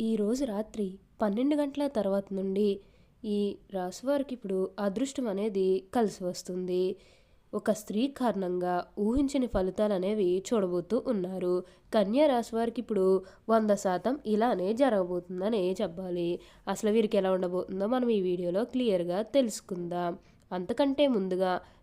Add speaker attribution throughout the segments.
Speaker 1: ఈరోజు రాత్రి పన్నెండు గంటల తర్వాత నుండి ఈ రాశివారికి ఇప్పుడు అదృష్టం అనేది కలిసి వస్తుంది. ఒక స్త్రీ కారణంగా ఊహించని ఫలితాలు అనేవి చూడబోతూ ఉన్నారు. కన్యా రాశి వారికి ఇప్పుడు వంద శాతం ఇలానే జరగబోతుందని చెప్పాలి. అసలు వీరికి ఎలా ఉండబోతుందో మనం ఈ వీడియోలో క్లియర్గా తెలుసుకుందాం. అంతకంటే ముందుగా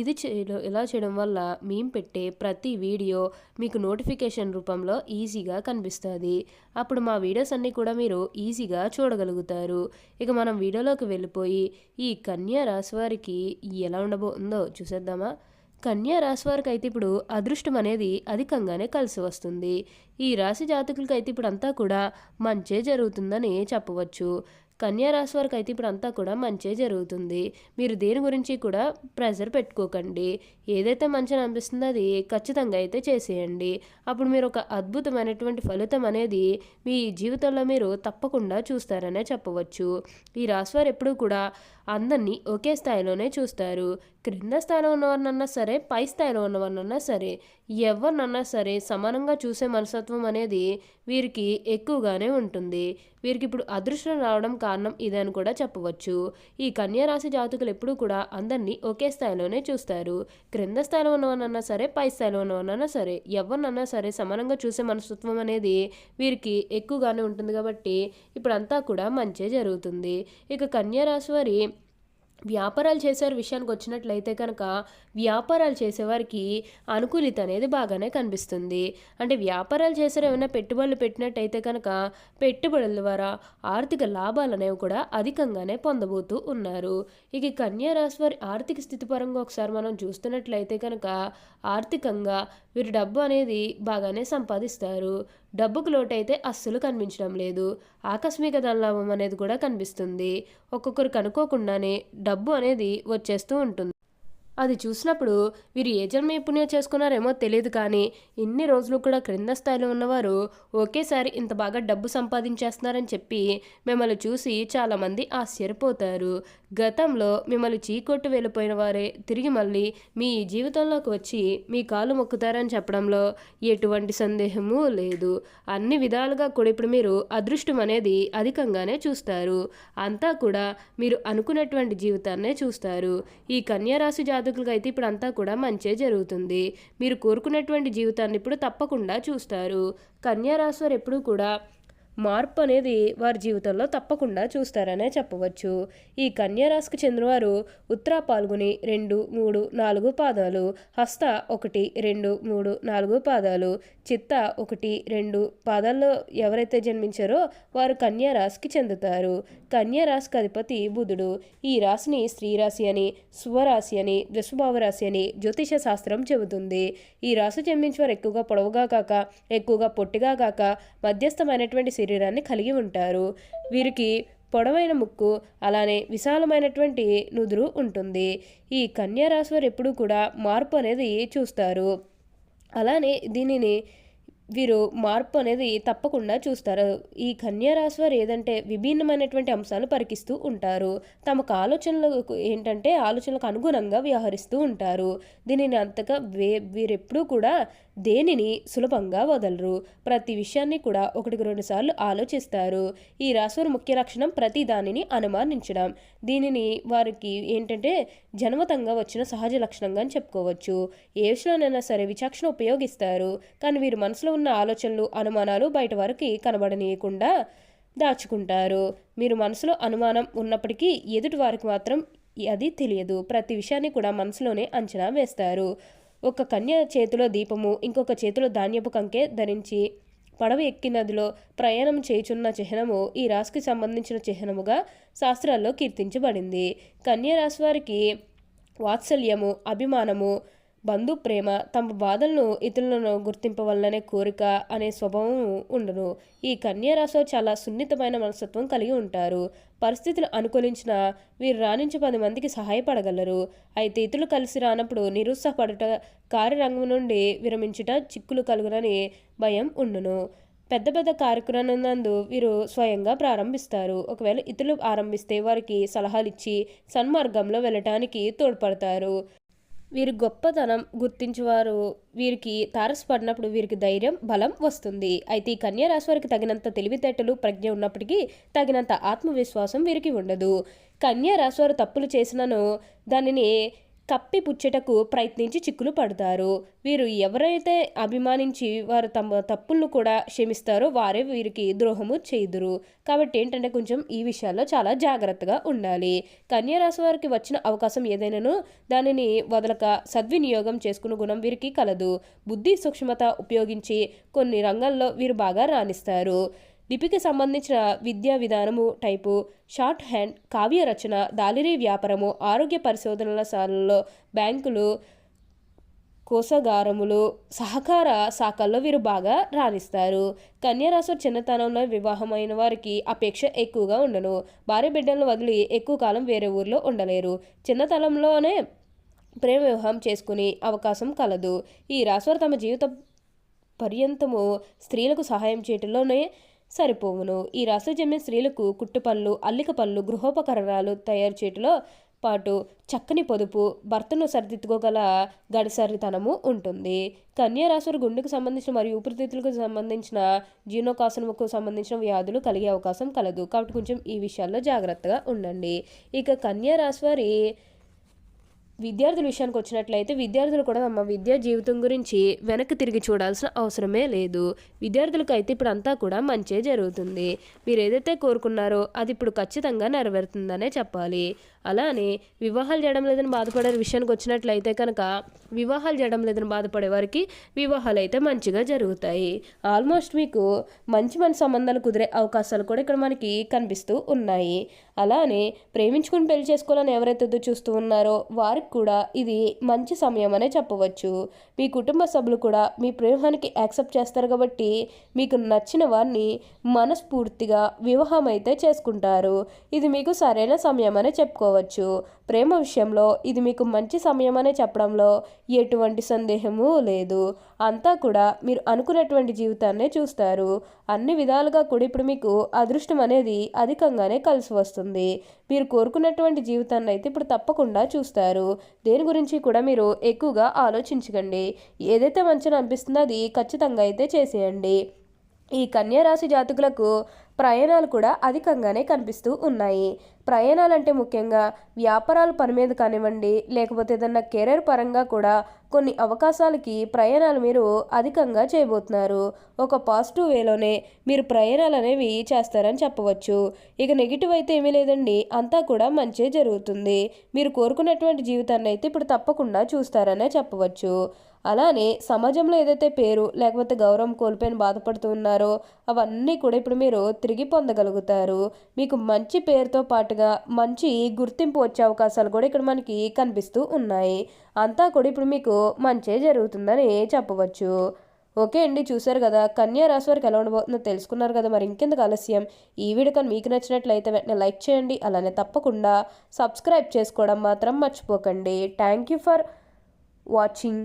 Speaker 1: ఇది చేయడం ఇలా చేయడం వల్ల మేము పెట్టే ప్రతి వీడియో మీకు నోటిఫికేషన్ రూపంలో ఈజీగా కనిపిస్తుంది. అప్పుడు మా వీడియోస్ అన్నీ కూడా మీరు ఈజీగా చూడగలుగుతారు. ఇక మనం వీడియోలోకి వెళ్ళిపోయి ఈ కన్యా రాశి వారికి ఎలా ఉండబోతుందో చూసేద్దామా? కన్యా రాశి వారికి అయితే ఇప్పుడు అదృష్టం అనేది అధికంగానే కలిసి వస్తుంది. ఈ రాశి జాతకులకి అయితే ఇప్పుడు అంతా కూడా మంచే జరుగుతుందని చెప్పవచ్చు. కన్యా రాశి వారికి అయితే ఇప్పుడు అంతా కూడా మంచే జరుగుతుంది. మీరు దేని గురించి కూడా ప్రెజర్ పెట్టుకోకండి. ఏదైతే మంచిని అనిపిస్తుందో అది ఖచ్చితంగా అయితే చేసేయండి. అప్పుడు మీరు ఒక అద్భుతమైనటువంటి ఫలితం అనేది మీ జీవితంలో మీరు తప్పకుండా చూస్తారనే చెప్పవచ్చు. ఈ రాశివారు ఎప్పుడూ కూడా అందరినీ ఒకే స్థాయిలోనే చూస్తారు. క్రింద స్థాయిలో ఉన్నవారినన్నా సరే పై స్థాయిలో ఉన్నవారినన్నా సరే ఎవరినన్నా సరే సమానంగా చూసే మనస్తత్వం అనేది వీరికి ఎక్కువగానే ఉంటుంది. వీరికి ఇప్పుడు అదృష్టం రావడం కారణం ఇదని అని కూడా చెప్పవచ్చు. ఈ కన్యారాశి జాతకులు ఎప్పుడూ కూడా అందరినీ ఒకే స్థాయిలోనే చూస్తారు. క్రింద స్థాయిలో ఉన్నవనన్నా సరే పై స్థాయిలో ఉన్నవనన్నా సరే ఎవరినన్నా సరే సమానంగా చూసే మనస్తత్వం అనేది వీరికి ఎక్కువగానే ఉంటుంది కాబట్టి ఇప్పుడంతా కూడా మంచే జరుగుతుంది. ఇక కన్యారాశి వారి వ్యాపారాలు చేసే విషయానికి వచ్చినట్లయితే కనుక వ్యాపారాలు చేసేవారికి అనుకూలిత అనేది బాగానే కనిపిస్తుంది. అంటే వ్యాపారాలు చేసే ఏమైనా పెట్టుబడులు పెట్టినట్టయితే కనుక పెట్టుబడుల ద్వారా ఆర్థిక లాభాలు అనేవి కూడా అధికంగానే పొందబోతూ ఉన్నారు. ఇక కన్యా రాశి వారి ఆర్థిక స్థితి పరంగా ఒకసారి మనం చూస్తున్నట్లయితే కనుక ఆర్థికంగా వీరు డబ్బు అనేది బాగానే సంపాదిస్తారు. డబ్బుకు లోటైతే అస్సలు కనిపించడం లేదు. ఆకస్మిక ధనలాభం అనేది కూడా కనిపిస్తుంది. ఒక్కొక్కరికి అనుకోకుండానే డబ్బు అనేది వచ్చేస్తూ ఉంటుంది. అది చూసినప్పుడు వీరు ఏ జన్మ పుణ్యం చేసుకున్నారేమో తెలియదు కానీ ఇన్ని రోజులు కూడా క్రింద స్థాయిలో ఉన్నవారు ఒకేసారి ఇంత బాగా డబ్బు సంపాదించేస్తున్నారని చెప్పి మిమ్మల్ని చూసి చాలామంది ఆశ్చర్యపోతారు. గతంలో మిమ్మల్ని చీకొట్టు వెళ్ళిపోయిన వారే తిరిగి మళ్ళీ మీ జీవితంలోకి వచ్చి మీ కాలు మొక్కుతారని చెప్పడంలో ఎటువంటి సందేహము లేదు. అన్ని విధాలుగా కూడా ఇప్పుడు మీరు అదృష్టం అనేది అధికంగానే చూస్తారు. అంతా కూడా మీరు అనుకున్నటువంటి జీవితాన్నే చూస్తారు. ఈ కన్యారాశి జాతకులకు అయితే ఇప్పుడు అంతా కూడా మంచే జరుగుతుంది. మీరు కోరుకున్నటువంటి జీవితాన్ని ఇప్పుడు తప్పకుండా చూస్తారు. కన్యారాశి వారు ఎప్పుడూ కూడా మార్పు అనేది వారి జీవితంలో తప్పకుండా చూస్తారనే చెప్పవచ్చు. ఈ కన్యారాశికి చెందినవారు ఉత్తర పాల్గొని రెండు మూడు నాలుగు పాదాలు హస్త ఒకటి రెండు మూడు నాలుగు పాదాలు చిత్త ఒకటి రెండు పాదాల్లో ఎవరైతే జన్మించారో వారు కన్యారాశికి చెందుతారు. కన్యారాశికి అధిపతి బుధుడు. ఈ రాశిని స్త్రీరాశి అని స్వరాశి అని వృషభావ రాశి అని జ్యోతిష శాస్త్రం చెబుతుంది. ఈ రాశి జన్మించిన వారు ఎక్కువగా పొడవుగా కాక ఎక్కువగా పొట్టిగా కాక మధ్యస్థమైనటువంటి శరీరాన్ని కలిగి ఉంటారు. వీరికి పొడవైన ముక్కు అలానే విశాలమైనటువంటి నుదురు ఉంటుంది. ఈ కన్యా రాశి వారు ఎప్పుడూ కూడా మార్పు అనేది చూస్తారు. అలానే దీనిని వీరు మార్పు అనేది తప్పకుండా చూస్తారు. ఈ కన్యారాశి వారు ఏదంటే విభిన్నమైనటువంటి అంశాలు పరికిస్తూ ఉంటారు. తమకు ఆలోచనలకు ఏంటంటే ఆలోచనలకు అనుగుణంగా వ్యవహరిస్తూ ఉంటారు. దీనిని అంతగా వే వీరెప్పుడూ కూడా దేనిని సులభంగా వదలరు? ప్రతి విషయాన్ని కూడా ఒకటికి రెండు సార్లు ఆలోచిస్తారు. ఈ రాశివారి ముఖ్య లక్షణం ప్రతి దానిని అనుమానించడం. దీనిని వారికి ఏంటంటే జన్మతంగా వచ్చిన సహజ లక్షణంగా అని చెప్పుకోవచ్చు. ఏ విషయంలోనైనా సరే విచక్షణ ఉపయోగిస్తారు. కానీ వీరి మనసులో ఉన్న ఆలోచనలు అనుమానాలు బయట వారికి కనబడనీయకుండా దాచుకుంటారు. మీరు మనసులో అనుమానం ఉన్నప్పటికీ ఎదుటి వారికి మాత్రం అది తెలియదు. ప్రతి విషయాన్ని కూడా మనసులోనే అంచనా వేస్తారు. ఒక కన్య చేతిలో దీపము ఇంకొక చేతిలో ధాన్యపు కంకే ధరించి పడవ ఎక్కి నదిలో ప్రయాణం చేయుచున్న చిహ్నము ఈ రాశికి సంబంధించిన చిహ్నముగా శాస్త్రాల్లో కీర్తించబడింది. కన్య రాశి వారికి వాత్సల్యము అభిమానము బంధు ప్రేమ తమ బాధలను ఇతరులను గుర్తింపవలననే కోరిక అనే స్వభావం ఉండను ఈ కన్యారాశిలో చాలా సున్నితమైన మనస్తత్వం కలిగి ఉంటారు. పరిస్థితులు అనుకూలించిన వీరు రాణించి పది మందికి సహాయపడగలరు. అయితే ఇతరులు కలిసి రానప్పుడు నిరుత్సాహపడుట కార్యరంగం నుండి విరమించుట చిక్కులు కలుగునని భయం ఉండును. పెద్ద పెద్ద కార్యక్రమందు వీరు స్వయంగా ప్రారంభిస్తారు. ఒకవేళ ఇతరులు ఆరంభిస్తే వారికి సలహాలు ఇచ్చి సన్మార్గంలో వెళ్ళటానికి తోడ్పడతారు. వీరి గొప్పతనం గుర్తించేవారు వీరికి తారసపడినప్పుడు వీరికి ధైర్యం బలం వస్తుంది. అయితే ఈ కన్యా రాశి వారికి తగినంత తెలివితేటలు ప్రజ్ఞ ఉన్నప్పటికీ తగినంత ఆత్మవిశ్వాసం వీరికి ఉండదు. కన్యా రాశి వారు తప్పులు చేసినను దానిని కప్పిపుచ్చుటకు ప్రయత్నించి చిక్కులు పడతారు. వీరు ఎవరైతే అభిమానించి వారు తమ తప్పులను కూడా క్షమిస్తారో వారే వీరికి ద్రోహము చేదురు కాబట్టి ఏంటంటే కొంచెం ఈ విషయాల్లో చాలా జాగ్రత్తగా ఉండాలి. కన్యారాశి వారికి వచ్చిన అవకాశం ఏదైనాను దానిని వదలక సద్వినియోగం చేసుకునే గుణం వీరికి కలదు. బుద్ధి సూక్ష్మత ఉపయోగించి కొన్ని రంగాల్లో వీరు బాగా రాణిస్తారు. లిపికి సంబంధించిన విద్యా విధానము టైపు షార్ట్ హ్యాండ్ కావ్య రచన దాలిరీ వ్యాపారము ఆరోగ్య పరిశోధనల శాలల్లో బ్యాంకులు కోసగారములు సహకార శాఖల్లో వీరు బాగా రాణిస్తారు. కన్యారాశి చిన్నతనంలో వివాహమైన వారికి అపేక్ష ఎక్కువగా ఉండను. భార్య బిడ్డలను వదిలి ఎక్కువ కాలం వేరే ఊర్లో ఉండలేరు. చిన్నతనంలోనే ప్రేమ వివాహం చేసుకుని అవకాశం కలదు. ఈ రాశివారు తమ జీవిత పర్యంతము స్త్రీలకు సహాయం చేయటంలోనే సరిపోవును. ఈ రాశి స్త్రీలకు కుట్టు పనులు అల్లిక పనులు గృహోపకరణాలు తయారు చేయటంలో పాటు చక్కని పొదుపు భర్తను సరిదిద్దుకోగల గడిసరితనము ఉంటుంది. కన్యా రాశి గుండెకు సంబంధించిన మరియు ఊపిరితిత్తులకు సంబంధించిన జీర్ణోకాసనముకు సంబంధించిన వ్యాధులు కలిగే అవకాశం కలదు. కాబట్టి కొంచెం ఈ విషయాల్లో జాగ్రత్తగా ఉండండి. ఇక కన్యా వారి విద్యార్థుల విషయానికి వచ్చినట్లయితే విద్యార్థులు కూడా తమ విద్యా జీవితం గురించి వెనక్కి తిరిగి చూడాల్సిన అవసరమే లేదు. విద్యార్థులకు అయితే ఇప్పుడు అంతా కూడా మంచే జరుగుతుంది. మీరు ఏదైతే కోరుకున్నారో అది ఇప్పుడు ఖచ్చితంగా నెరవేరుతుందనే చెప్పాలి. అలానే వివాహాలు చేయడం లేదని బాధపడే విషయానికి వచ్చినట్లయితే కనుక వివాహాలు చేయడం లేదని బాధపడే వారికి వివాహాలు అయితే మంచిగా జరుగుతాయి. ఆల్మోస్ట్ మీకు మంచి మంచి సంబంధాలు కుదిరే అవకాశాలు కూడా ఇక్కడ మనకి కనిపిస్తూ ఉన్నాయి. అలానే ప్రేమించుకుని పెళ్ళి చేసుకోవాలని ఎవరైతే చూస్తూ ఉన్నారో వారికి కూడా ఇది మంచి సమయం అనే చెప్పవచ్చు. మీ కుటుంబ సభ్యులు కూడా మీ ప్రేమానికి యాక్సెప్ట్ చేస్తారు కాబట్టి మీకు నచ్చిన వారిని మనస్ఫూర్తిగా వివాహం అయితే చేసుకుంటారు. ఇది మీకు సరైన సమయం అనే చెప్పుకోవచ్చు. ప్రేమ విషయంలో ఇది మీకు మంచి సమయం అనే చెప్పడంలో ఎటువంటి సందేహము లేదు. అంతా కూడా మీరు అనుకున్నటువంటి జీవితాన్నే చూస్తారు. అన్ని విధాలుగా కూడా ఇప్పుడు మీకు అదృష్టం అనేది అధికంగానే కలిసి వస్తుంది. మీరు కోరుకున్నటువంటి జీవితాన్ని అయితే ఇప్పుడు తప్పకుండా చూస్తారు. దేని గురించి కూడా మీరు ఎక్కువగా ఆలోచించకండి. ఏదైతే మంచిగా అనిపిస్తుందో అది ఖచ్చితంగా అయితే చేసేయండి. ఈ కన్యారాశి జాతకులకు ప్రయాణాలు కూడా అధికంగానే కనిపిస్తూ ఉన్నాయి. ప్రయాణాలంటే ముఖ్యంగా వ్యాపారాల పని మీద కానివ్వండి లేకపోతే ఏదన్నా కెరీర్ పరంగా కూడా కొన్ని అవకాశాలకి ప్రయాణాలు మీరు అధికంగా చేయబోతున్నారు. ఒక పాజిటివ్ వేలోనే మీరు ప్రయాణాలు అనేవి చేస్తారని చెప్పవచ్చు. ఇక నెగిటివ్ అయితే ఏమీ లేదండి అంతా కూడా మంచి జరుగుతుంది. మీరు కోరుకున్నటువంటి జీవితాన్ని అయితే ఇప్పుడు తప్పకుండా చూస్తారనే చెప్పవచ్చు. అలానే సమాజంలో ఏదైతే పేరు లేకపోతే గౌరవం కోల్పోయిన బాధపడుతూ ఉన్నారో అవన్నీ కూడా ఇప్పుడు మీరు తిరిగి పొందగలుగుతారు. మీకు మంచి పేరుతో పాటుగా మంచి గుర్తింపు వచ్చే అవకాశాలు కూడా ఇక్కడ మనకి కనిపిస్తూ ఉన్నాయి. అంతా కూడా ఇప్పుడు మీకు మంచే జరుగుతుందని చెప్పవచ్చు. ఓకే అండి చూసారు కదా. కన్యా రాశి వారికి ఎలా ఉండబోతుందో తెలుసుకున్నారు కదా. మరి ఇంకెందుకు ఆలస్యం? ఈ వీడియో కానీ మీకు నచ్చినట్లయితే వెంటనే లైక్ చేయండి. అలానే తప్పకుండా సబ్స్క్రైబ్ చేసుకోవడం మాత్రం మర్చిపోకండి. Thank you for watching.